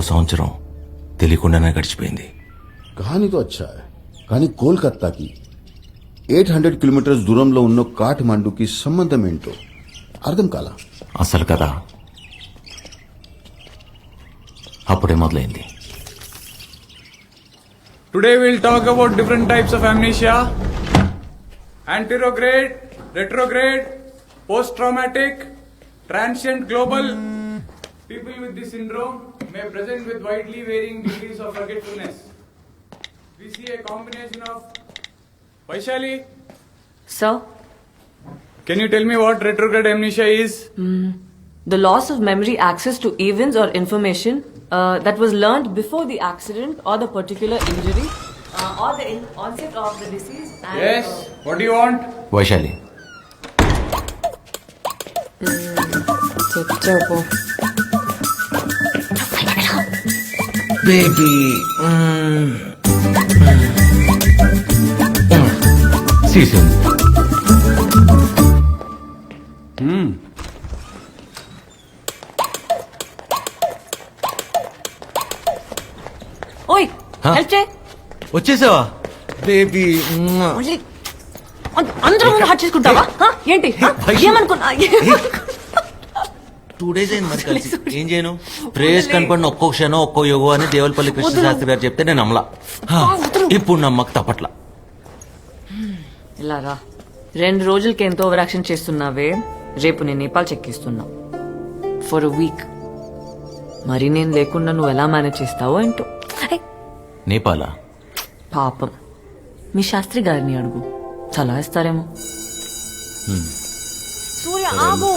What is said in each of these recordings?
సంవత్సరం తెలియకుండానే గడిచిపోయింది. కానీ వచ్చా కానీ కోల్కత్తాకి ఎయిట్ హండ్రెడ్ కిలోమీటర్స్ దూరంలో ఉన్న కాఠ్మండుకి సంబంధం ఏంటో అర్థం కాలా? అసలు కదా అప్పుడే మొదలైంది. Today will talk about different types of amnesia anterograde retrograde post traumatic transient global people with the syndrome may present with widely varying degrees of forgetfulness. We see a combination of Vaishali. Sir? Can you tell me what retrograde amnesia is? Mm. The loss of memory access to events or information uh, that was learned before the accident or the particular injury uh, or the in onset of the disease. yes. Uh, what do you want? Vaishali. Mm. Baby season ఓయ్ Huh? Help చేయి. వచ్చేసావా? Baby మళ్ళీ అం- అందరూ hot చేసుకుంటావా? Huh? ఏంటి? Huh? Vaishu. ఏమనుకున్నా two days అయింది మరి కలిసి. ఏం చేయను? ప్రేయస్ కనపడిన ఒక్కో క్షణం ఒక్కో యోగం అని దేవులపల్లి కృష్ణ శాస్త్రి గారు చెప్తే నేను నమ్మలా. హా, ఇప్పుడు నమ్మక తప్పట్లా. ఇలా రా. రెండు రోజులకి ఎంతో ఓవర్ యాక్షన్ చేస్తున్నావే. రేపు నేను నేపాల్ చెక్కిస్తున్నా ఫర్ అ వీక్ మరి నేను లేకుండా నువ్వు ఎలా మేనేజ్ చేస్తావో ఏంటో. ఐ, నేపాలా? పాపం. మీ శాస్త్రి గారిని అడుగు. సలహా ఇస్తారేమో సూర్య ఆగు.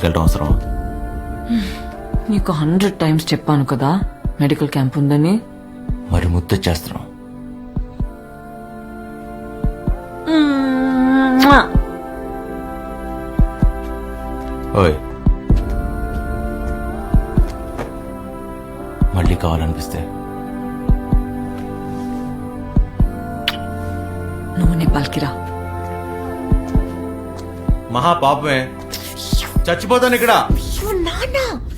నేపాల్కి వెళ్ళడం అవసరం నీకు హండ్రెడ్ టైమ్స్ చెప్పాను కదా మెడికల్ క్యాంప్ ఉందని. మరి ముద్ద చేస్తున్నాం ఓయ్. మళ్ళీ కావాలనిపిస్తే. నువ్వు నేపాల్కి రా. మహా పాపమే. చచ్చిపోతాను ఇక్కడ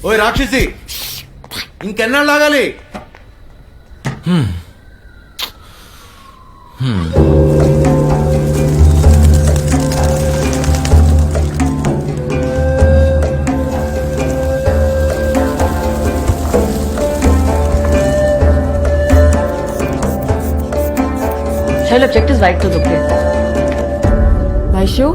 ఓయ్ రాక్షసి ఇంకెన్నాళ్ళు లాగాలి Shall object is right to the place. Vaishu?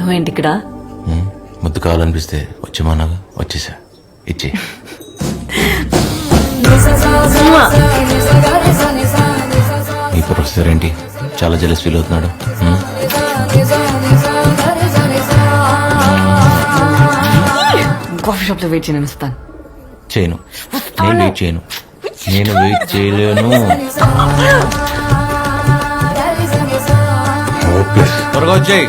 నువ్వేంటి ఇక్కడ? ముద్దు కావాలనిపిస్తే వచ్చేమన్నాగా వచ్చేసా. ఇచ్చే. ఈ ప్రొఫెసర్ ఏంటి? చాలా జలస్ ఫీల్ అవుతున్నాడు? కాఫీ షాప్లో వెయిట్ చేయను ఇస్తాను చేయను. నేను వెయిట్ చేయను. నేను వెయిట్ చేయలేను. త్వరగా వచ్చేయి.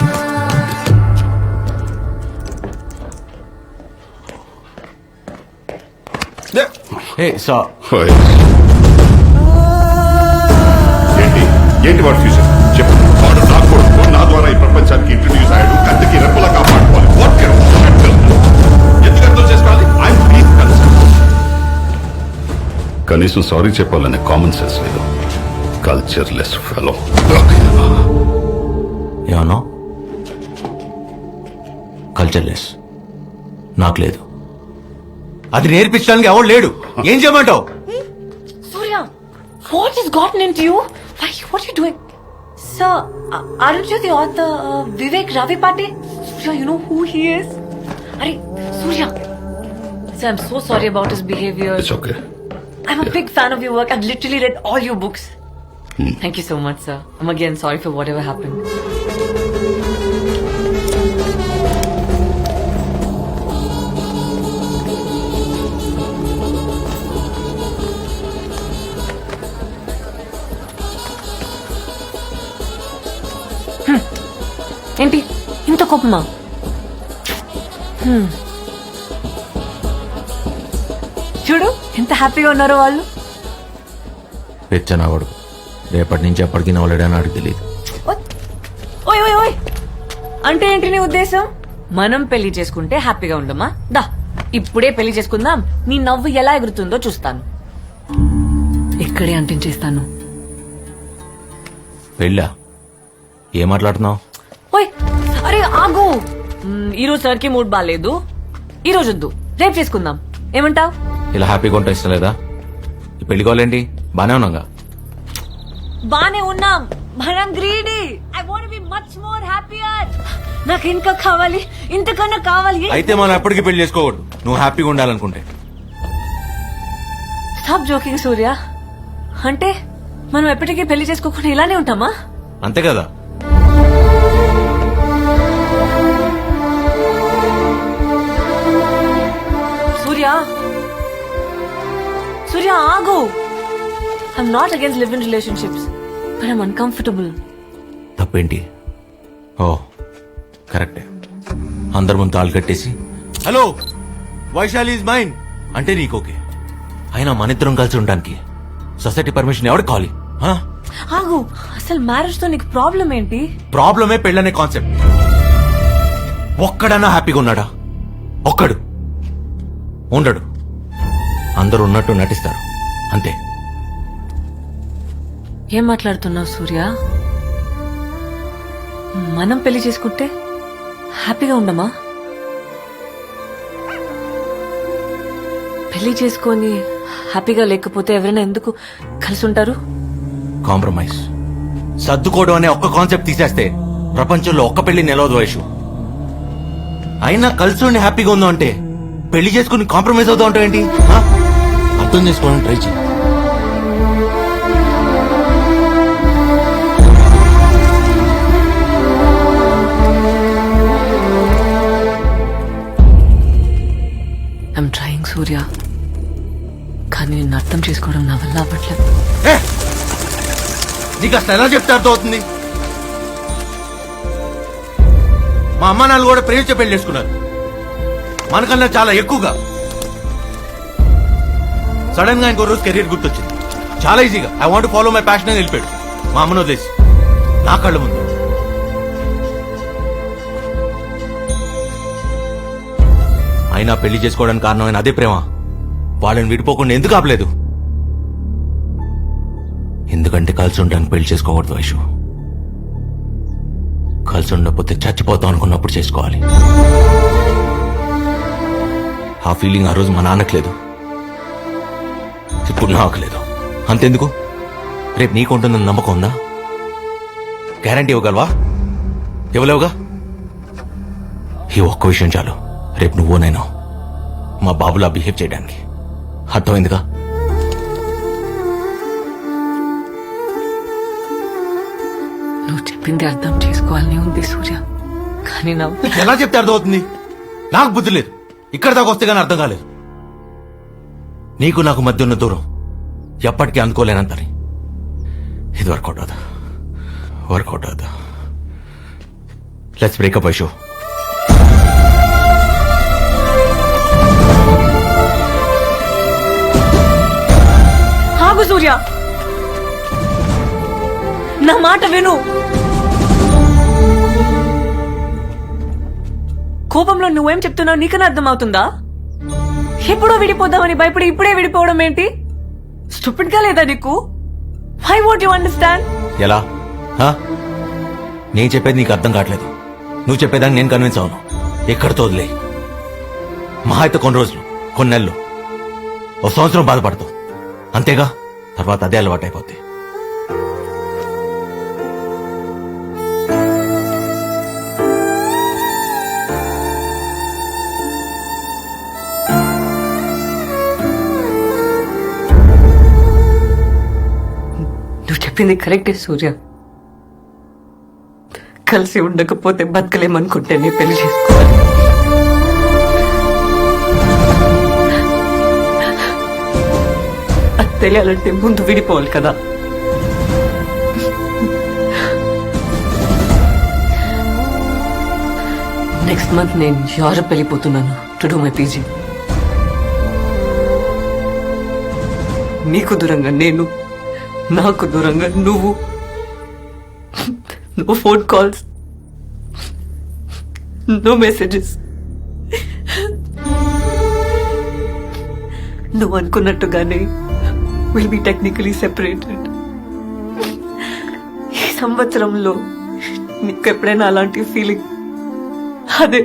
సా ఓయ్. ఏంటి? ఏంటి వాడు ఫ్యూచర్ చెప్పు. వాడు నా కొడుకు నా ద్వారా ఈ ప్రపంచానికి ఇంట్రడ్యూస్ అయ్యాడు. కంటికి రెప్పలా కాపాడుకోవాలి. Is this? ఎందుకు అర్థం చేసుకోవాలి? ఐ ప్లీజ్ కనీసం సారీ చెప్పాలనే కామన్ సెన్స్ లేదు. కల్చర్ లెస్ ఫెలో ఏమన్నా? కల్చర్లెస్ నాకు లేదు. అది నేర్పించడానికి ఎవడు లేడు ఏం చేయమంటావు Surya, what has gotten into you? Why, what are you doing? Sir, uh, aren't you the author uh, Vivek Ravi Pate? Surya, you know who he is? Are Surya. Sir, I'm so sorry about his behavior. It's okay I'm a big fan of your work. I've literally read all your books. Thank you so much, sir. I'm again sorry for whatever happened. Hmm. కోపమా. చూడు ఎంత హ్యాపీగా ఉన్నారో వాళ్ళు. పెచ్చనా కొడుకు రేపటి నుంచి ఎప్పటికీ నవ్వలేడని నాకు తెలియదు ఓయ్ ఓయ్ ఓయ్ అంటే ఏంటి నీ ఉద్దేశం? మనం పెళ్ళి చేసుకుంటే హ్యాపీగా ఉండమా దా ఇప్పుడే పెళ్ళి చేసుకుందాం. నీ నవ్వు ఎలా ఎగురుతుందో చూస్తాను. ఇక్కడే అంటించేస్తాను. పెళ్ళా? ఏం మాట్లాడుతున్నావు? ఈ రోజు సార్కి మూడ్ బాగాలేదు ఈ రోజు వద్దు రేపు చేసుకుందాం. ఏమంటావ్? ఇలా హ్యాపీగా ఉంటా ఇష్టం లేదా? ఈ పెళ్ళి కావాలేంటి? బానే ఉన్నాగా బానే ఉన్నాం. మనం greedy. I want be much more happier నాకు ఇంకా కావాలి ఇంతకన్నా కావాలి అయితే మనం ఎప్పటికీ పెళ్ళి చేసుకోకూడదు. నువ్వు హ్యాపీగా ఉండాలనుకుంటే. Stop joking Surya. అంటే మనం ఎప్పటికీ పెళ్ళి చేసుకోకుండా ఇలానే ఉంటామా? అంతే కదా. సూర్య ఆగు. I'm not against live in relationships but I'm uncomfortable తప్పేంటి? ఓ కరెక్టే. అందరి ముందు తాళ్ళు కట్టేసి హలో వైశాలి ఇస్ మైన్. అంటే నీకు ఓకే అయినా మన ఇద్దరం కలిసి ఉండడానికి సొసైటీ పర్మిషన్ ఎవరికి కావాలి? ఆగు అసలు మ్యారేజ్తో నీకు ప్రాబ్లం ఏంటి? ప్రాబ్లమే పెళ్ళనే కాన్సెప్ట్. ఒక్కడన్నా హ్యాపీగా ఉన్నాడా? ఒక్కడు. ఉండడు. అందరూ ఉన్నట్టు నటిస్తారు. అంతే. ఏం మాట్లాడుతున్నావు సూర్య? మనం పెళ్ళి చేసుకుంటే హ్యాపీగా ఉండమా? పెళ్ళి చేసుకొని హ్యాపీగా లేకపోతే ఎవరైనా ఎందుకు కలిసి ఉంటారు కాంప్రమైజ్. సర్దుకోవడం అనే ఒక్క కాన్సెప్ట్ తీసేస్తే ప్రపంచంలో ఒక్క పెళ్ళి నిలవదు వయసు అయినా కలిసి ఉండి హ్యాపీగా ఉందో అంటే పెళ్ళి చేసుకుని కాంప్రమైజ్ అవుతా ఉంటావు ఏంటి? అర్థం చేసుకోవడం ట్రై చేయి. ఐమ్ ట్రయింగ్ సూర్య కానీ నిన్ను అర్థం చేసుకోవడం నా వల్ల అవ్వట్లేదు. ఏ! నీకు అసలు ఎలా చెప్తే అర్థం అవుతుంది మా అమ్మ నాన్న కూడా ప్రేమించే పెళ్ళి చేసుకున్నారు. మనకన్నా చాలా ఎక్కువగా. సడన్గా ఇంకో రోజు కెరీర్ గుర్తొచ్చింది. చాలా ఈజీగా I want follow my passion అని వెళ్ళిపోయాడు. మా అమ్మను వదిలేసి. నా కళ్ళ ముందు. అయినా పెళ్ళి చేసుకోవడానికి కారణమైన అదే ప్రేమ వాళ్ళని విడిపోకుండా ఎందుకు ఆపలేదు? ఎందుకంటే కలిసి ఉండడానికి పెళ్ళి చేసుకోకూడదు వైషు. కలిసి ఉండకపోతే చచ్చిపోతాం అనుకున్నప్పుడు చేసుకోవాలి. ఆ ఫీలింగ్ ఆ రోజు మా నాన్నకు లేదు. ఇప్పుడు నాకు లేదు. అంతెందుకు? రేపు నీకు ఉంటుందని నమ్మకం ఉందా? గ్యారంటీ ఇవ్వగలవా? ఇవ్వలేవుగా? ఈ ఒక్క విషయం చాలు. రేపు నువ్వు నేను మా బాబులా బిహేవ్ చేయడానికి. అర్థమైందిగా? నువ్వు చెప్పింది అర్థం చేసుకోవాలని ఉంది సూర్య. కానీ నా ఎలా చెప్తే అర్థమవుతుంది? నాకు బుద్ధి లేదు. ఇక్కడ దాకా వస్తే కానీ అర్థం కాలేదు. నీకు నాకు మధ్య ఉన్న దూరం ఎప్పటికీ అందుకోలేనంతని ఇది వర్కౌట్ అవుదా వర్కౌట్ అవుదా లెట్స్ బ్రేకప్ ఐషో ఆగు సూర్య. నా మాట విను. కోపంలో నువ్వేం చెప్తున్నావు నీకన్నా అర్థమవుతుందా? ఎప్పుడో విడిపోదామని భయపడి ఇప్పుడే విడిపోవడం ఏంటి? స్టూపిడ్గా లేదా నీకు? ఐ వాంట్ యు అండర్స్టాండ్ ఎలా? హా? నేను చెప్పేది నీకు అర్థం కావట్లేదు. నువ్వు చెప్పేదాన్ని నేను కన్విన్స్ అవును. ఎక్కడితో వదిలే? మహా అయితే కొన్ని రోజులు కొన్ని నెలలు ఓ సంవత్సరం బాధపడతావు. అంతేగా? తర్వాత అదే అలవాటు అయిపోద్ది చెప్పింది కరెక్టే సూర్య. కలిసి ఉండకపోతే బతకలేమనుకుంటేనే పెళ్ళి చేసుకోవాలి. అది తెలియాలంటే ముందు విడిపోవాలి కదా. నెక్స్ట్ మంత్ నేను యూరప్ వెళ్ళిపోతున్నాను టు డూ మై పీజీ. నీకు దూరంగా నేను నాకు దూరంగా నువ్వు. No phone calls no messages నువ్వు అనుకున్నట్టుగానే విల్ బి టెక్నికలీ సెపరేటెడ్ ఈ సంవత్సరంలో నీకు ఎప్పుడైనా అలాంటి ఫీలింగ్ అదే.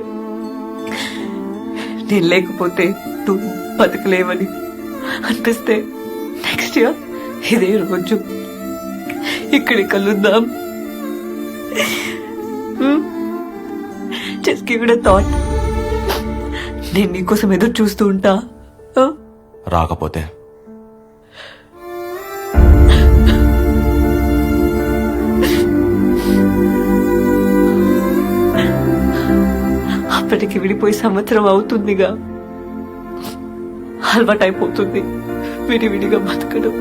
నేను లేకపోతే నువ్వు బతకలేవని అనిపిస్తే నెక్స్ట్ ఇయర్ ఇదే రోజు ఇక్కడ కలుద్దాం. Just give it thought. నేను నీకోసం ఎదురు చూస్తూ ఉంటా? రాకపోతే? అప్పటికి విడిపోయి సంవత్సరం అవుతుందిగా. అలవాటైపోతుంది. విడివిడిగా బతకడం.